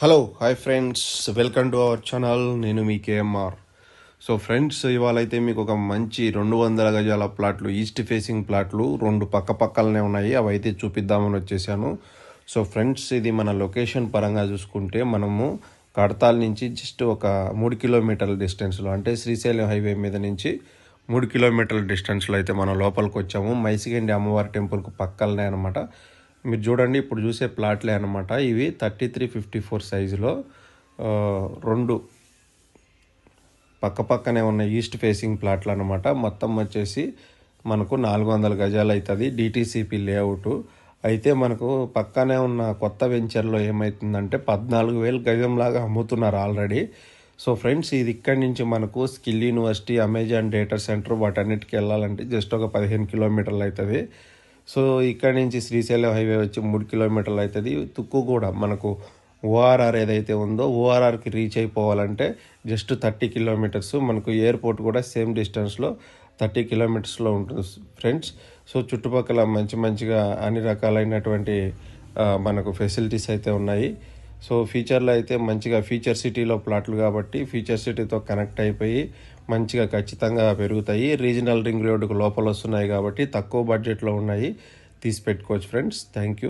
Hello hi friends welcome to our channel నేను మీ KMR so friends ఇవాళ అయితే మీకు ఒక మంచి రెండు వందల గజాల ప్లాట్లు ఈస్ట్ ఫేసింగ్ ప్లాట్లు రెండు పక్క పక్కలనే ఉన్నాయి. అవి అయితే చూపిద్దామని వచ్చేసాను. సో ఫ్రెండ్స్ ఇది మన లొకేషన్ పరంగా చూసుకుంటే మనము కడతాల్ నుంచి జస్ట్ ఒక మూడు కిలోమీటర్ల డిస్టెన్స్లో అంటే శ్రీశైలం హైవే మీద నుంచి మూడు కిలోమీటర్ల డిస్టెన్స్లో అయితే మనం లోపలికి వచ్చాము మైసిగండి అమ్మవారి టెంపుల్కి పక్కలనే అనమాట మీరు చూడండి ఇప్పుడు చూసే ప్లాట్లే అనమాట ఇవి థర్టీ త్రీ ఫిఫ్టీ ఫోర్ సైజులో రెండు పక్క పక్కనే ఉన్న ఈస్ట్ ఫేసింగ్ ప్లాట్లు అనమాట మొత్తం వచ్చేసి మనకు నాలుగు వందల గజాలు అవుతుంది డిటీసీపీ లేఅవుట్ అయితే మనకు పక్కనే ఉన్న కొత్త వెంచర్లో ఏమవుతుందంటే పద్నాలుగు వేలు గజంలాగా అమ్ముతున్నారు ఆల్రెడీ. సో ఫ్రెండ్స్ ఇది ఇక్కడి నుంచి మనకు skill university Amazon data center వాటన్నిటికి వెళ్ళాలంటే జస్ట్ ఒక పదిహేను కిలోమీటర్లు అవుతుంది సో ఇక్కడ నుంచి శ్రీశైలం హైవే వచ్చి మూడు కిలోమీటర్లు అవుతుంది. తుక్కు కూడా మనకు ఓఆర్ఆర్ ఏదైతే ఉందో ఓఆర్ఆర్కి రీచ్ అయిపోవాలంటే జస్ట్ థర్టీ కిలోమీటర్స్ మనకు ఎయిర్పోర్ట్ కూడా సేమ్ డిస్టెన్స్లో థర్టీ కిలోమీటర్స్లో ఉంటుంది ఫ్రెండ్స్ సో చుట్టుపక్కల మంచి మంచిగా అన్ని రకాలైనటువంటి మనకు ఫెసిలిటీస్ అయితే ఉన్నాయి. సో ఫ్యూచర్లో అయితే మంచిగా ఫ్యూచర్ సిటీలో ప్లాట్లు కాబట్టి ఫ్యూచర్ సిటీతో కనెక్ట్ అయిపోయి మంచిగా ఖచ్చితంగా పెరుగుతాయి. రీజనల్ రింగ్ రోడ్డుకు లోపల వస్తున్నాయి కాబట్టి తక్కువ బడ్జెట్లో ఉన్నాయి. తీసి పెట్టుకోవచ్చు ఫ్రెండ్స్ థ్యాంక్ యూ